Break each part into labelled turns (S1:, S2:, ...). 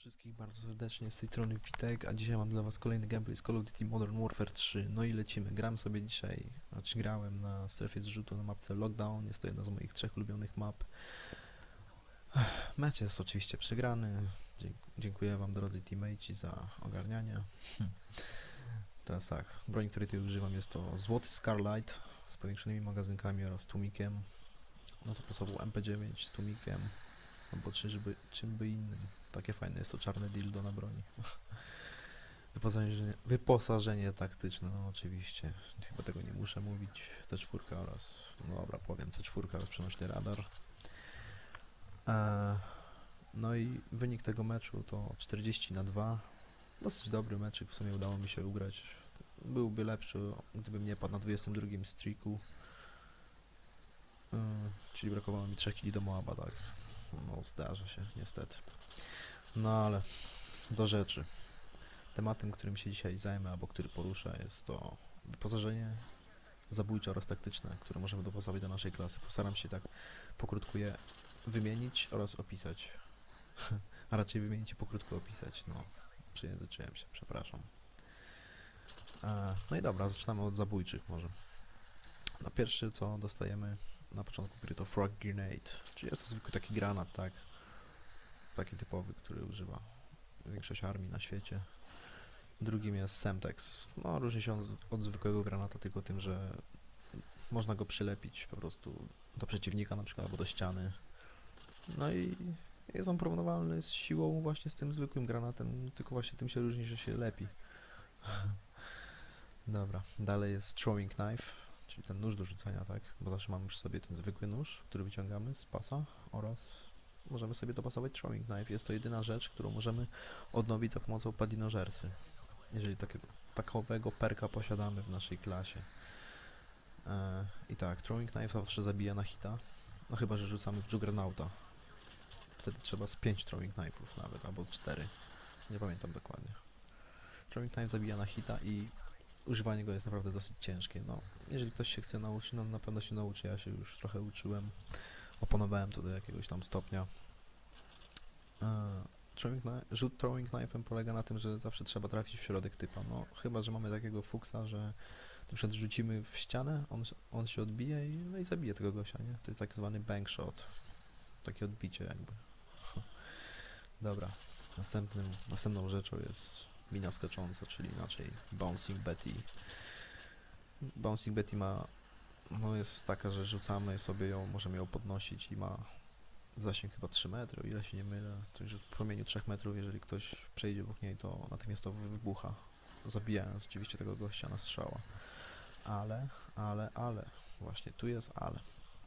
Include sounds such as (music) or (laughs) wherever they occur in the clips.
S1: wszystkich bardzo serdecznie, z tej strony Witek, a dzisiaj mam dla was kolejny gameplay z Call of Duty Modern Warfare 3. No i lecimy. Gram sobie dzisiaj, znaczy grałem na strefie zrzutu na mapce Lockdown, jest to jedna z moich trzech ulubionych map. Mecz jest oczywiście przegrany, dziękuję wam drodzy teammates za ogarnianie. Hm. Teraz tak, broń, której tutaj używam jest to złoty Scarlight z powiększonymi magazynkami oraz tłumikiem. Na zapasowu MP9 z tłumikiem, albo czyżby, czym by innym. Takie fajne jest to czarne dildo na broni. (laughs) Wyposażenie, wyposażenie taktyczne, no oczywiście. Chyba tego nie muszę mówić. C4 oraz, no dobra, powiem C4 oraz przenośny radar. E, no i wynik tego meczu to 40 na 2. Dosyć dobry meczyk, w sumie udało mi się ugrać. Byłby lepszy, gdybym nie padł na 22 streaku. Mm, czyli brakowało mi 3 kili do Moaba, tak. No, zdarza się, niestety. No ale do rzeczy. Tematem, którym się dzisiaj zajmę, albo który poruszę, jest to wyposażenie zabójcze oraz taktyczne, które możemy dopasować do naszej klasy. Postaram się tak pokrótku je wymienić oraz opisać. (laughs) A raczej wymienić i pokrótko opisać. No, przejęzyczyłem się, przepraszam. E, no i dobra, zaczynamy od zabójczych może. Na pierwszy, co dostajemy na początku gry, to Frog Grenade, czyli jest to zwykły taki granat, tak? Taki typowy, który używa większość armii na świecie. Drugim jest Semtex. No, różni się on od zwykłego granata tylko tym, że można go przylepić po prostu do przeciwnika na przykład, albo do ściany. No i jest on porównywalny z siłą właśnie z tym zwykłym granatem, tylko właśnie tym się różni, że się lepi. (laughs) Dobra, dalej jest Throwing Knife, czyli ten nóż do rzucania, tak? Bo zawsze mamy przy sobie ten zwykły nóż, który wyciągamy z pasa oraz możemy sobie dopasować Throwing Knife. Jest to jedyna rzecz, którą możemy odnowić za pomocą padlinożercy. Jeżeli takiego, takowego perka posiadamy w naszej klasie. E, I tak, Throwing Knife zawsze zabija na hita, no chyba, że rzucamy w Juggernauta. Wtedy trzeba z 5 Throwing Knife'ów nawet, albo 4. Nie pamiętam dokładnie. Throwing Knife zabija na hita i używanie go jest naprawdę dosyć ciężkie. No, jeżeli ktoś się chce nauczyć, no na pewno się nauczy. Ja się już trochę uczyłem. Opanowałem to do jakiegoś tam stopnia. E, rzut throwing knife'em polega na tym, że zawsze trzeba trafić w środek typa. No, chyba, że mamy takiego fuksa, że na przykład rzucimy w ścianę, on, on się odbije i, no i zabije tego gościa, nie? To jest tak zwany bank shot. Takie odbicie jakby. Dobra. Następnym, następną rzeczą jest mina skacząca, czyli inaczej Bouncing Betty. Bouncing Betty ma, no jest taka, że rzucamy sobie ją, możemy ją podnosić i ma zasięg chyba 3 metry, o ile się nie mylę. Także w promieniu 3 metrów, jeżeli ktoś przejdzie obok niej, to natychmiastowo wybucha, zabijając oczywiście tego gościa na strzała. Ale, ale, ale, właśnie tu jest ale.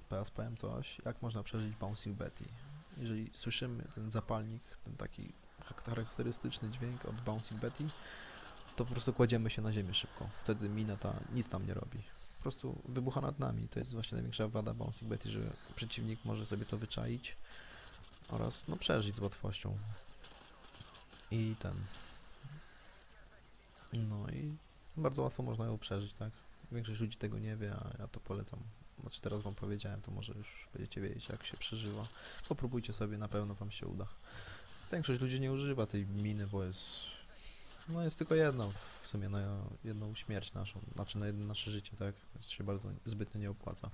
S1: Teraz powiem coś, jak można przeżyć Bouncing Betty. Jeżeli słyszymy ten zapalnik, ten taki charakterystyczny dźwięk od Bouncing Betty, to po prostu kładziemy się na ziemię szybko. Wtedy mina ta nic tam nie robi. Po prostu wybucha nad nami. To jest właśnie największa wada Bouncing Betty, że przeciwnik może sobie to wyczaić oraz no przeżyć z łatwością. I ten. No i bardzo łatwo można ją przeżyć, tak? Większość ludzi tego nie wie, a ja to polecam. Znaczy teraz wam powiedziałem, to może już będziecie wiedzieć jak się przeżywa. Popróbujcie sobie, na pewno wam się uda. Większość ludzi nie używa tej miny, bo jest... No jest tylko jedna w sumie na jedną śmierć naszą, znaczy na jedno nasze życie, tak? Więc się bardzo zbytnio nie opłaca.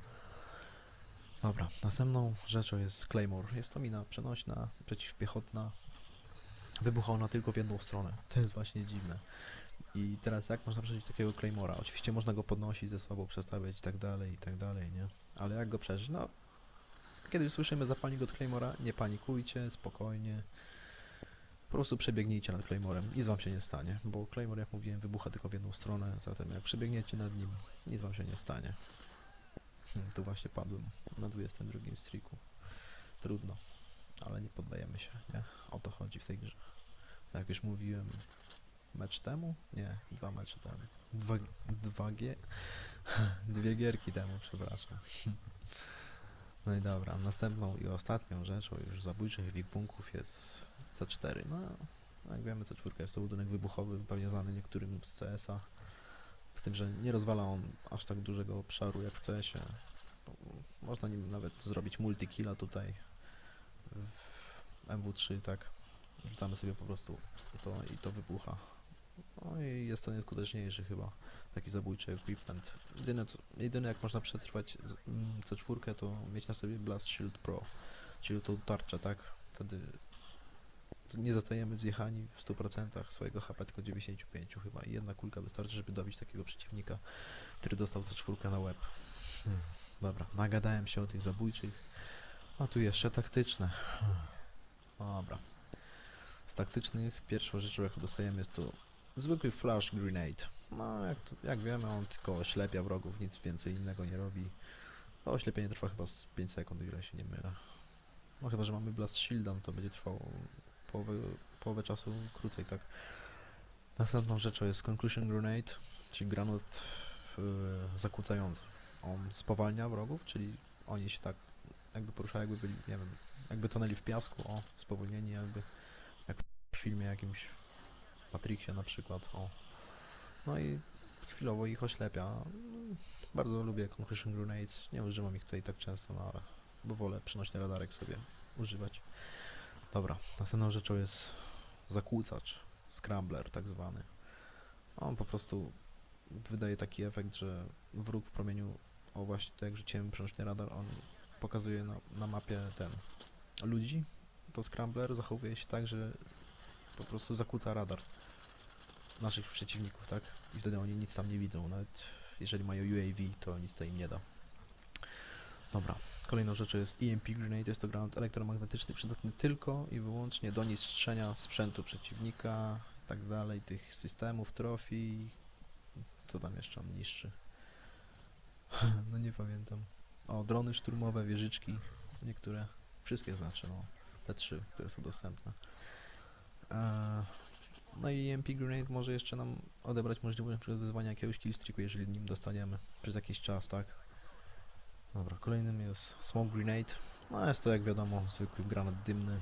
S1: Dobra, następną rzeczą jest Claymore. Jest to mina przenośna, przeciwpiechotna. Wybucha ona tylko w jedną stronę. To jest właśnie dziwne. I teraz jak można przeżyć takiego Claymora? Oczywiście można go podnosić ze sobą, przestawiać i tak dalej, i tak dalej, nie? Ale jak go przeżyć? No, kiedy słyszymy zapalnik od Claymora, nie panikujcie, spokojnie. Po prostu przebiegnijcie nad Claymorem, nic wam się nie stanie, bo Claymore, jak mówiłem, wybucha tylko w jedną stronę, zatem jak przebiegniecie nad nim, nic wam się nie stanie. Hmm, tu właśnie padłem na 22 streaku. Trudno, ale nie poddajemy się, nie? O to chodzi w tej grze. Jak już mówiłem, mecz temu? Nie, dwa mecze temu. Dwa, dwa. (laughs) Dwie gierki temu, przepraszam. (laughs) No i dobra, następną i ostatnią rzeczą już zabójczych wikpunków jest C4. No, jak wiemy, C4 jest to budynek wybuchowy, pewnie znany niektórym z CS-a. Z tym, że nie rozwala on aż tak dużego obszaru jak w CS-ie. Można nim nawet zrobić multikilla tutaj w MW3, tak. Rzucamy sobie po prostu to i to wybucha. No i jest to najskuteczniejszy chyba taki zabójczy equipment. Jedyne, co, jedyne jak można przetrwać mm, C4 to mieć na sobie Blast Shield Pro, czyli tą tarczę, tak? Wtedy nie zostajemy zjechani w 100% swojego HP, tylko 95 chyba. I jedna kulka wystarczy, żeby dobić takiego przeciwnika, który dostał C4 na łeb. Hmm. Dobra, nagadałem się o tych zabójczych. A tu jeszcze taktyczne. Dobra. Z taktycznych pierwszą rzeczą jaką dostajemy jest to zwykły flash grenade. No jak, jak wiemy on tylko oślepia wrogów, nic więcej innego nie robi. To oślepienie trwa chyba z 5 sekund, ile się nie mylę. No chyba, że mamy blast shielda, no to będzie trwało połowę, połowę czasu krócej, tak. Następną rzeczą jest conclusion grenade, czyli granat yy, zakłócający. On spowalnia wrogów, czyli oni się tak jakby poruszają, jakby byli, nie wiem, jakby tonęli w piasku, o, spowolnieni jakby, jak w filmie jakimś Matrixie na przykład, o. No i chwilowo ich oślepia. Bardzo lubię Conclusion Grenades, nie używam ich tutaj tak często, no ale, bo wolę przenośny radarek sobie używać. Dobra, następną rzeczą jest zakłócacz, scrambler tak zwany. On po prostu wydaje taki efekt, że wróg w promieniu, o właśnie tak jak rzuciłem przenośny radar, on pokazuje na, na mapie ten ludzi, to scrambler zachowuje się tak, że po prostu zakłóca radar naszych przeciwników, tak? I wtedy oni nic tam nie widzą, nawet jeżeli mają UAV, to nic to im nie da. Dobra, kolejną rzeczą jest EMP Grenade, jest to granat elektromagnetyczny przydatny tylko i wyłącznie do niszczenia sprzętu przeciwnika, tak dalej, tych systemów, trofii, co tam jeszcze on niszczy? (laughs) no nie pamiętam. O, drony szturmowe, wieżyczki, niektóre, wszystkie znaczy, no, te trzy, które są dostępne. No i EMP Grenade może jeszcze nam odebrać możliwość przygotowywania jakiegoś killstreaku, jeżeli nim dostaniemy przez jakiś czas, tak? Dobra, kolejnym jest Smoke Grenade. No jest to jak wiadomo zwykły granat dymny.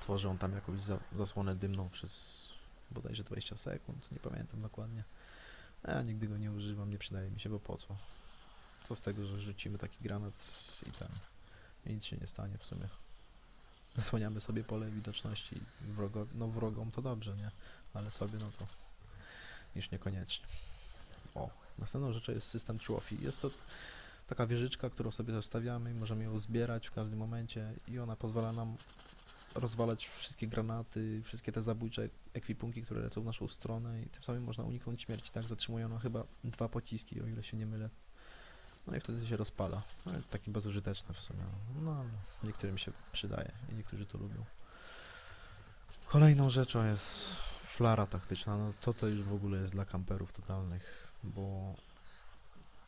S1: Tworzy on tam jakąś za zasłonę dymną przez bodajże 20 sekund, nie pamiętam dokładnie. Ja nigdy go nie używam, nie przydaje mi się, bo po co? Co z tego, że rzucimy taki granat i. I nic się nie stanie w sumie. Zasłaniamy sobie pole widoczności wrogowi, no wrogom to dobrze, nie? Ale sobie no to już niekoniecznie. O, następną rzeczą jest system trophy. Jest to taka wieżyczka, którą sobie zostawiamy i możemy ją zbierać w każdym momencie i ona pozwala nam rozwalać wszystkie granaty, wszystkie te zabójcze ekwipunki, które lecą w naszą stronę i tym samym można uniknąć śmierci, tak? Zatrzymuje ona chyba dwa pociski, o ile się nie mylę. No i wtedy się rozpada. No, taki bezużyteczny w sumie. No, niektórym się przydaje i niektórzy to lubią. Kolejną rzeczą jest flara taktyczna. No to to już w ogóle jest dla kamperów totalnych, bo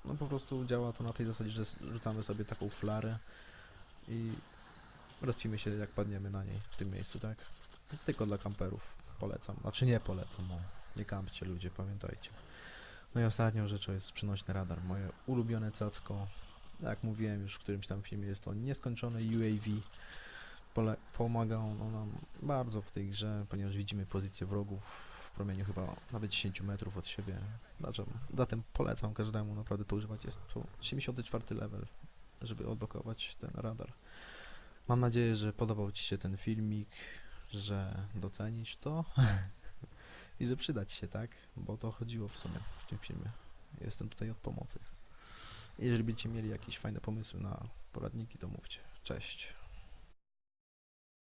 S1: no po prostu działa to na tej zasadzie, że rzucamy sobie taką flarę i rozpimy się jak padniemy na niej w tym miejscu, tak? Tylko dla kamperów polecam. Znaczy nie polecam, no. Nie kampcie ludzie, pamiętajcie. No i ostatnią rzeczą jest przenośny radar. Moje ulubione cacko. Jak mówiłem już w którymś tam filmie, jest to nieskończone UAV. Pomaga on nam bardzo w tej grze, ponieważ widzimy pozycję wrogów w promieniu chyba nawet 10 metrów od siebie. Zatem, zatem polecam każdemu naprawdę to używać. Jest to 74 level, żeby odblokować ten radar. Mam nadzieję, że podobał Ci się ten filmik, że docenisz to (laughs) i że przydać się, tak? Bo to chodziło w sumie w tym filmie. Jestem tutaj od pomocy. Jeżeli będziecie mieli jakieś fajne pomysły na poradniki, to mówcie. Cześć.